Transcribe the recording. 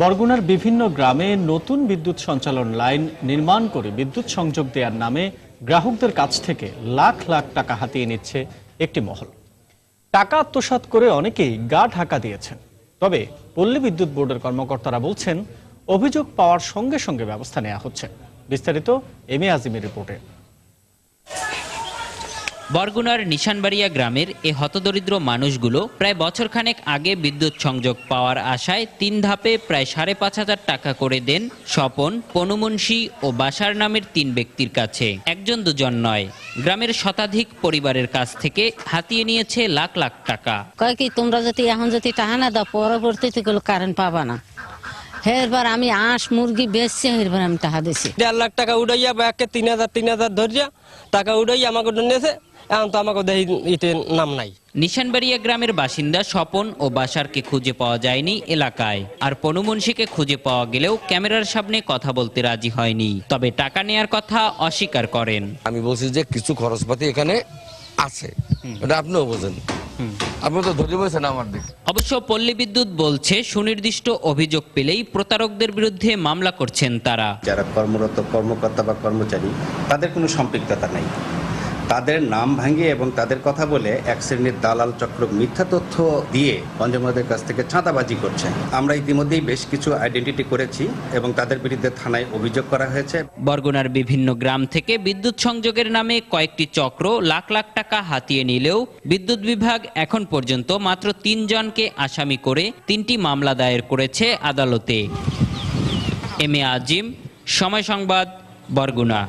বরগুনার বিভিন্ন গ্রামে নতুন বিদ্যুৎ সঞ্চালন লাইন নির্মাণ করে বিদ্যুৎ সংযোগ দেওয়ার নামে গ্রাহকদের কাছ থেকে লাখ লাখ টাকা হাতিয়ে নিচ্ছে একটি মহল। টাকা আত্মসাৎ করে অনেকেই গা ঢাকা দিয়েছেন। তবে পল্লী বিদ্যুৎ বোর্ডের কর্মকর্তারা বলছেন, অভিযোগ পাওয়ার সঙ্গে সঙ্গে ব্যবস্থা নেওয়া হচ্ছে। বিস্তারিত এম এ আজিমের রিপোর্টে। বরগুনার নিশানবাড়িয়া গ্রামের এ হতদরিদ্র মানুষগুলো প্রায় বছরখানেক আগে বিদ্যুৎ সংযোগ পাওয়ার আশায় তিন ধাপে প্রায় সাড়ে পাঁচ হাজার টাকা করে দেন স্বপন পনুমুন্সি ও বাসার নামের তিন ব্যক্তির কাছে। একজন দুজন নয়। গ্রামের শতাধিক পরিবারের কাছ থেকে হাতিয়ে নিয়েছে লাখ লাখ টাকা। কয় কি তোমরা যদি এখন যদি টাকা না দাও পরবর্তীতে গুলো কারেন্ট পাবা না। এরবার আমি আঁশ মুরগি বেচছি এরবার আমি টাকা দিছি। দেড় লাখ টাকা উড়াইয়া ব্যাগকে তিন হাজার তিন হাজার ধরিয়া টাকা উড়াইয়া আমাকে নিয়েছে। এখন তো আমাকে দেখি ইতে নাম নাই। নিশানবাড়িয়া গ্রামের বাসিন্দা স্বপন ও বাসারকে খুঁজে পাওয়া যায়নি এলাকায়। আর পনুমুন্সিকে খুঁজে পাওয়া গেলেও ক্যামেরার সামনে কথা বলতে রাজি হয়নি। তবে টাকা নেয়ার কথা অস্বীকার করেন। আমি বলছি যে কিছু খরচপাতি এখানে আছে। এটা আপনিও বোঝেন। আপনি তো ধরে বলছেন আমার দিক। অবশ্য পল্লী বিদ্যুৎ বলছে সুনির্দিষ্ট অভিযোগ পেলেই প্রতারকদের বিরুদ্ধে মামলা করছেন তারা। যারা কর্মরত কর্মকর্তা বা কর্মচারী তাদের কোনো সম্পৃক্ততা নেই। তাদের নাম ভাঙিয়ে এবং তাদের কথা বলে এক শ্রেণির দালাল চক্র মিথ্যা তথ্য দিয়ে পঞ্চমদের কাছ থেকে চাঁদাবাজি করছে। আমরা ইতিমধ্যেই বেশ কিছু আইডেন্টিটি করেছি এবং তাদের বিরুদ্ধে থানায় অভিযোগ করা হয়েছে। বরগুনার বিভিন্ন গ্রাম থেকে বিদ্যুৎ সংযোগের নামে কয়েকটি চক্র লাখ লাখ টাকা হাতিয়ে নিলেও বিদ্যুৎ বিভাগ এখন পর্যন্ত মাত্র তিনজনকে আসামি করে তিনটি মামলা দায়ের করেছে আদালতে। এম এ আজিম, সময় সংবাদ, বরগুনা।